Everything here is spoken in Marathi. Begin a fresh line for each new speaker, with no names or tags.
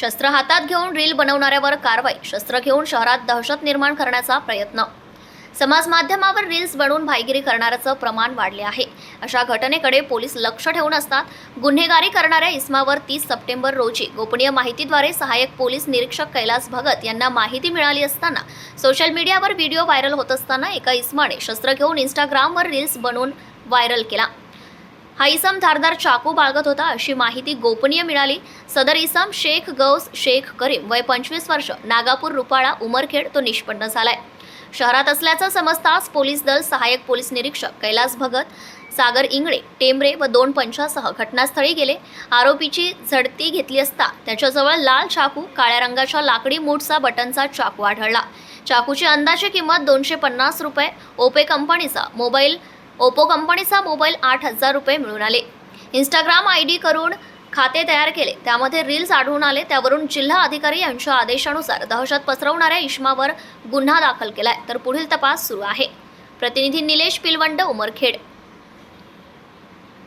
शस्त्र हातात घेऊन रील बनवणाऱ्यावर कारवाई शस्त्र घेऊन शहरात दहशत निर्माण करण्याचा प्रयत्न. समाज माध्यमावर रील्स बनवून भाईगिरी करणाऱ्याचं प्रमाण वाढले आहे. अशा घटनेकडे पोलीस लक्ष ठेवून असतात. गुन्हेगारी करणाऱ्या इस्मावर तीस सप्टेंबर रोजी गोपनीय माहितीद्वारे सहाय्यक पोलीस निरीक्षक कैलास भगत यांना माहिती मिळाली असताना सोशल मीडियावर व्हिडिओ व्हायरल होत असताना एका इस्माने शस्त्र घेऊन इंस्टाग्रामवर रील्स बनवून व्हायरल केला. हा इसम धारदार चाकू बाळगत होता अशी माहिती गोपनीय मिळाली. सदर इसम शेख गौस शेख करीम वय पंचवीस वर्ष नागापूर रुपाळा उमरखेड तो निष्पन्न झालाय. शहरात असल्याचं समजताच पोलीस दल सहाय्यक पोलीस निरीक्षक कैलास भगत सागर इंगळे टेंबरे व दोन पंचासह घटनास्थळी गेले. आरोपीची झडती घेतली असता त्याच्याजवळ लाल चाकू काळ्या रंगाच्या लाकडी मूठचा बटनचा चाकू आढळला. चाकूची अंदाजे किंमत दोनशे पन्नास रुपये. ओपे कंपनीचा मोबाईल ओप्पो कंपनीचा मोबाईल आठ हजार रुपये मिळून आले. इंस्टाग्राम आय डी करून खाते तयार केले. त्यामध्ये रील्स आढळून आले. त्यावरून जिल्हा अधिकारी यांच्या आदेशानुसार दहशत पसरवणाऱ्या इश्मावर गुन्हा दाखल केलाय. तर पुढील तपास सुरू आहे. प्रतिनिधी निलेश पिलवंड उमरखेड.